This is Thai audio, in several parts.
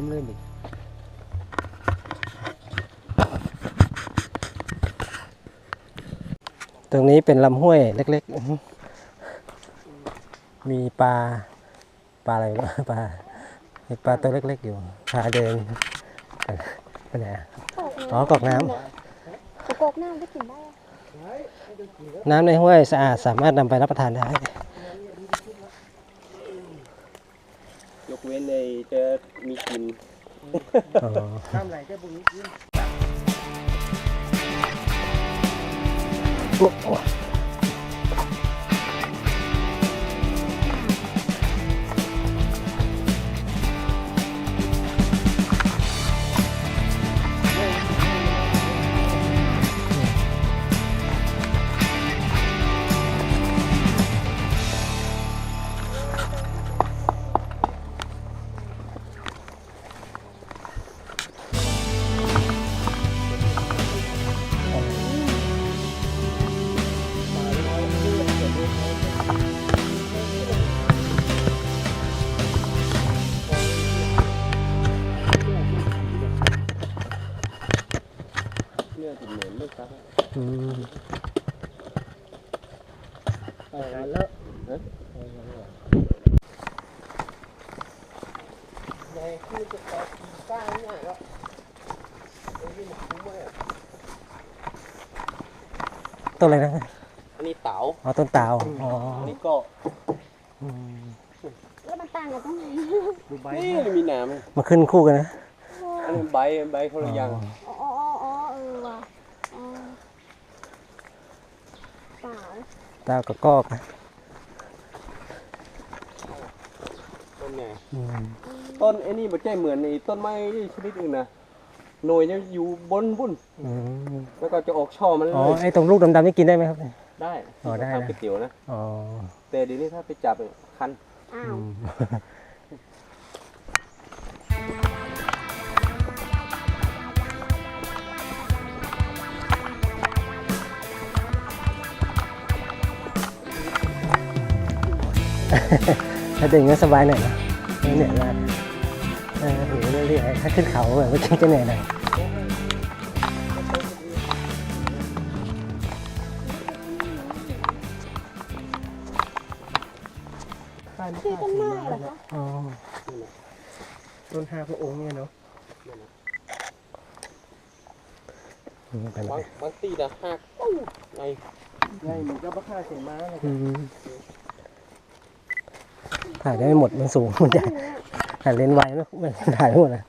ๆกัดล้มลื่นอีกตรงนี้เป็นลำห้วยเล็กๆอื้อหือมีปลา ปลาอะไรวะปลามีปลาตัวเล็กๆอยู่พาเดินกันไปไหนอะอ๋อกอกน้ำกอกน้ำก็กินได้อะน้ำในห้วยสะอาดสามารถนำไปรับประทานได้ ยกเว้นในจะมีกลินข้ามไหลแค่บุญนี้ เนี่ยติดเหมือนไม่ครับอืมเออแล้วฮะในที่จะแตกก้างง่ายก็ต้นอะไรนะอันนี้เต๋าอ๋อต้นเตาอ๋ออันนี้ก็อืมแล้วมันต่างกันตรงไหนดูใบนี่มีหนามมาขึ้นคู่กันนะอันนี้ใบใบคนละอย่าง อ๋ออ๋ออ๋ออ๋อเออว่ะอ๋อเปล่า เตากับกอกนะต้นไงอืมต้นไอ้นี่มันใจเหมือนในต้นไม้ชนิดอื่นนะหน่วยจะอยู่บนบุ้นอืมแล้วก็จะออกช่อมันเลอ๋อยไอ้ตรงลูกดำๆนี่กินได้ไหมครับ ได้อ๋อได้นะ ทำก๋วยเตี๋ยวนะ อ๋อแต่เดี๋ยวนี้ถ้าไปจับเนี่ยคันอ้าอืวม ถ้าเดินก็สบายหน่อยนะไม่เหนื่อยมากเออหรือเรื่อยๆถ้าขึ้นเขาแบบเมื่อกี้จะเหนื่อยหน่อยคือต้นไม้เหรอคะอ๋อต้นห้าพระองค์เนี่ยเนาะอืมเป็นไรบางบางตีนะหักปู้ไงไงมันก็บ้าค่าเสียม้าเลยอืม ถ่ายได้ไม่หมดมันสูงมันใหญ่ถ่ายเลนส์ไวไม่ไม่ถ่ายไม่หมดนะ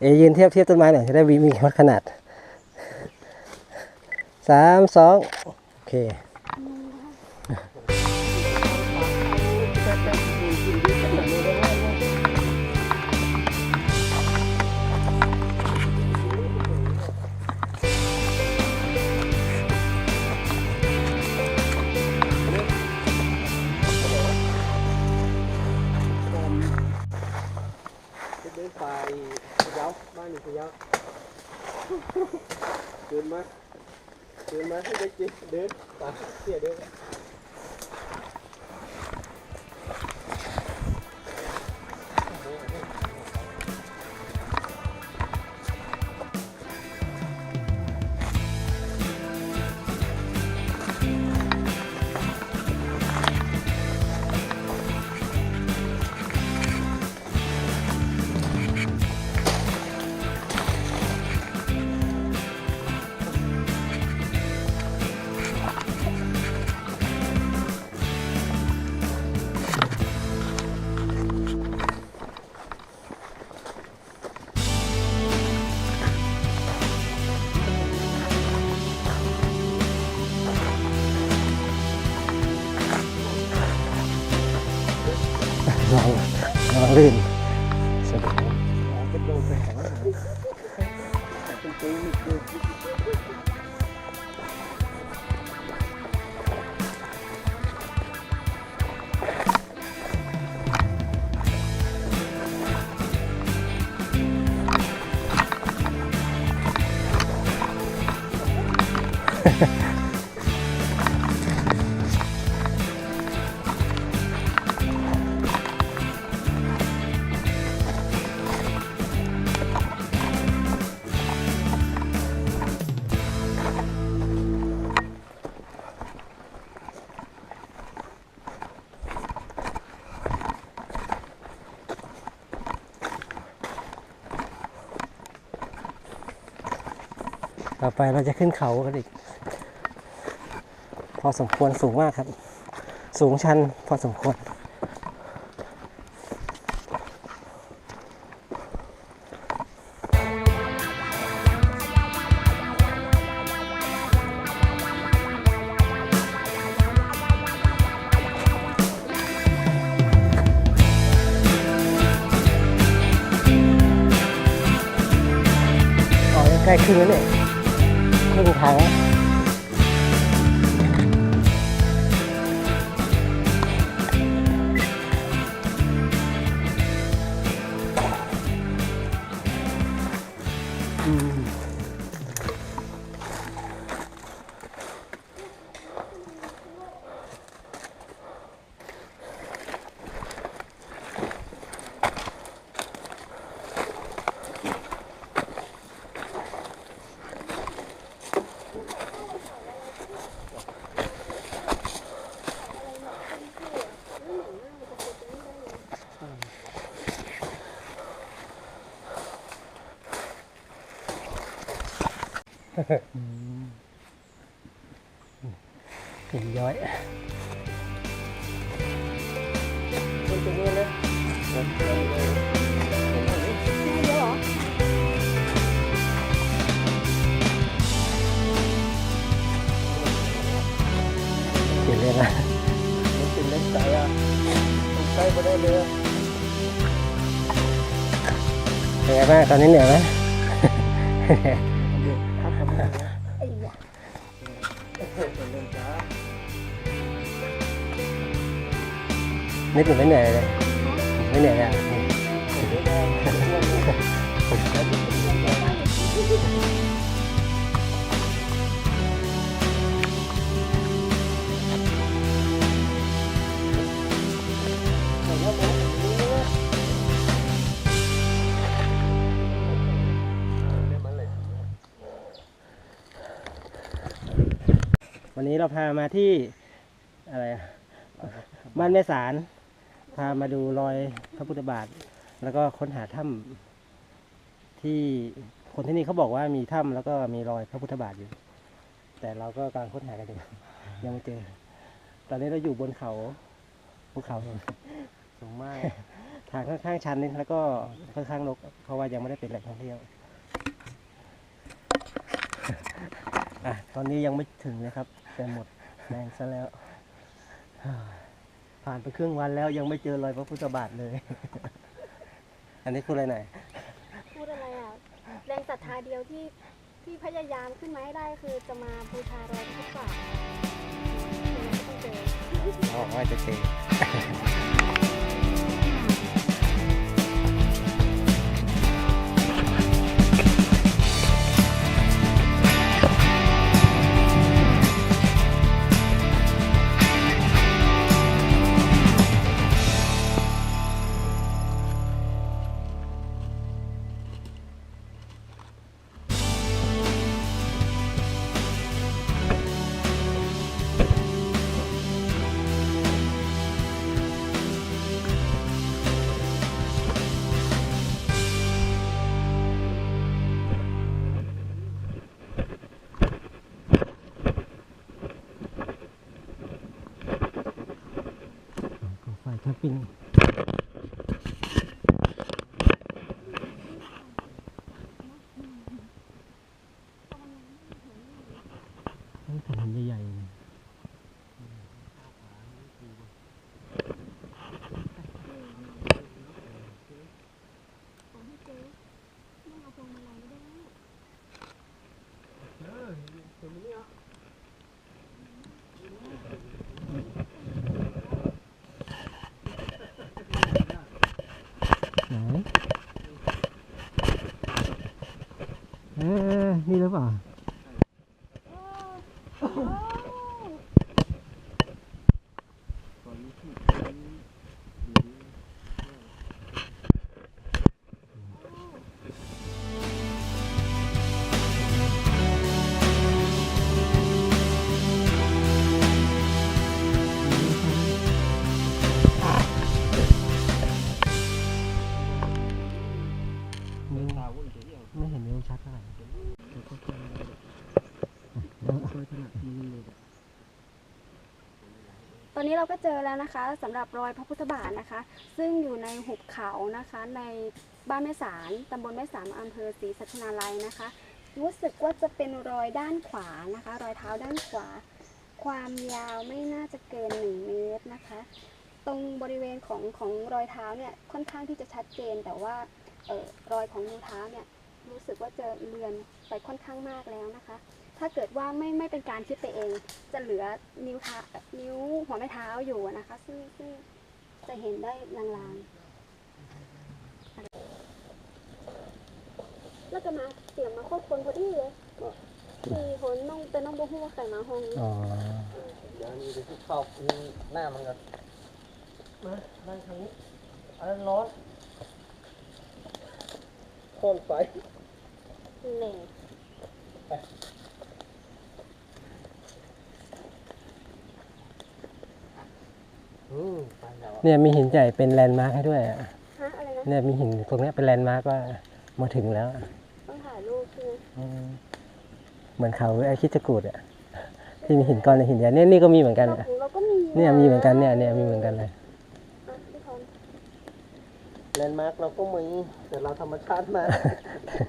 เอยยืนเทียบเทียบต้นไม้หน่อยจะได้มีมีวัดขนาดสามสองโอเค มาเดินมาให้ได้กินเดินไปเสียเดิน ล ต่อไปเราจะขึ้นเขากันอีก พอสมควรสูงมากครับ สูงชันพอสมควร ใกล้ขึ้นแล้วเนี่ย ค หินย้อยไม่เยอะเหรอเห็นเลยนะมันเป็นเล่นใจอะต้องใช้ไปได้เลยเป็นไงบ้างตอนนี้เหนื่อยไหม นิดหนึ่งไม่เหนื่อยเลยไม่เหนื่อยเลยอะวันนี้เราพามาที่อะไรอะบ้านแม่สาร พามาดูรอยพระพุทธบาท แล้วก็ค้นหาถ้ำที่คนที่นี่เขาบอกว่ามีถ้ำแล้วก็มีรอยพระพุทธบาทอยู่ แต่เราก็กำลังค้นหากันอยู่ยังไม่เจอ ตอนนี้เราอยู่บนเขาภูเขาสูงมาก ทางค่อนข้างชันนิดแล้วก็ค่อนข้างรกเพราะว่ายังไม่ได้เป็นแหล่งท่องเที่ยวอะตอนนี้ยังไม่ถึงนะครับ แต่หมดแรงซะแล้ว ผ่านไปครึ่งวันแล้วยังไม่เจอรอยพระพุทธบาทเลย อันนี้คืออะไรหน่อยพูดอะไรอะแรงศรัทธาเดียวที่ที่พยายามขึ้นมาให้ได้คือจะมาบูชารอยพระพุทธบาทยังไงก็ต้องเจอ อ๋อว่าจะเจอก่อ ด้ไหมไหนเอ๊ะนี่หรือเปล่า นี้เราก็เจอแล้วนะคะสำหรับรอยพระพุทธบาทนะคะ ซึ่งอยู่ในหุบเขานะคะในบ้านแม่สารตำบลแม่สารอำเภอศรีสัชนาลัยนะคะ รู้สึกว่าจะเป็นรอยด้านขวานะคะ รอยเท้าด้านขวา ความยาวไม่น่าจะเกิน 1 เมตรนะคะ ตรงบริเวณของของรอยเท้าเนี่ยค่อนข้างที่จะชัดเจนแต่ว่าออรอยของนิ้วเท้าเนี่ยรู้สึกว่าจะเลือนไปค่อนข้างมากแล้วนะคะ ถ้าเกิดว่าไม่ไม่เป็นการคิดไปเอง จะเหลือนิ้วเท้านิ้วหัวแม่เท้าอยู่อะนะคะ ซึ่งซึ่งจะเห็นได้ลางๆแล้วก็มาเสียงมาโคตรคนพอดีเลยสี่คนน้องเป็นน้องบ่ฮู้ว่าใครมาห้องนี้อ๋อเดี๋ยวนี้เดี๋ยวเข้าหน้ามันกันมานั่งทางนี้อันนั้นร้อนห้องไฟเหน่อืมไปแล้ว เนี่ยมีหินใหญ่เป็นแลนด์มาร์คให้ด้วยอะฮะอะไรนะเนี่ยมีหินตรงเนี้ยเป็นแลนด์มาร์กว่ามาถึงแล้วต้องถ่ายรูปใช่ไหมอืมเหมือนเขาไอคิดจะกูดอะที่มีหินก้อนในหินใหญ่เนี่ยนี่ก็มีเหมือนกันเราอะของเราก็มีเนี่ยมีเหมือนกันเนี่ยเนี่ยมีเหมือนกันเลย อะพี่พรแลนด์มาร์กเราก็มีแต่เราธรรมชาติมา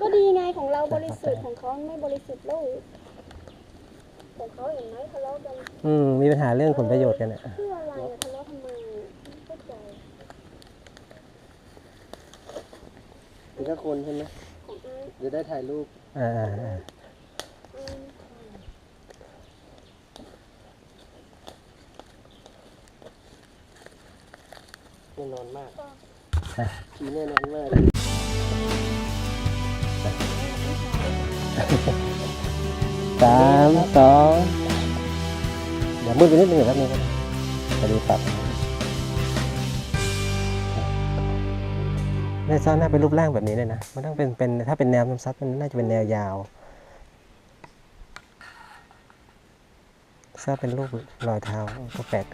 ก็ดีไงของเราบริสุทธิ์ของเขาไม่บริสุทธิ์แล้วของเขาเห็นไหมทะเลาะกันอืมมีปัญหาเรื่องผลประโยชน์กันอะ เพื่ออะไรอะทะเลาะทำไมไม่เข้าใจ เป็นแค่คนใช่ไหมจะได้ถ่ายรูปอ่าแน่นอนมากทีแน่นอนมากสามสองเดี๋ยวมืดไปนิดนึงเดี๋ยวแป๊บนึงนะดีปรับ ในซ้อนหน้าเป็นรูปร่างแบบนี้เลยนะ มันต้องเป็นเป็นถ้าเป็นแนวน้ำซัดมันน่าจะเป็นแนวยาวถ้าเป็นรูปรอยเท้าก็แปลก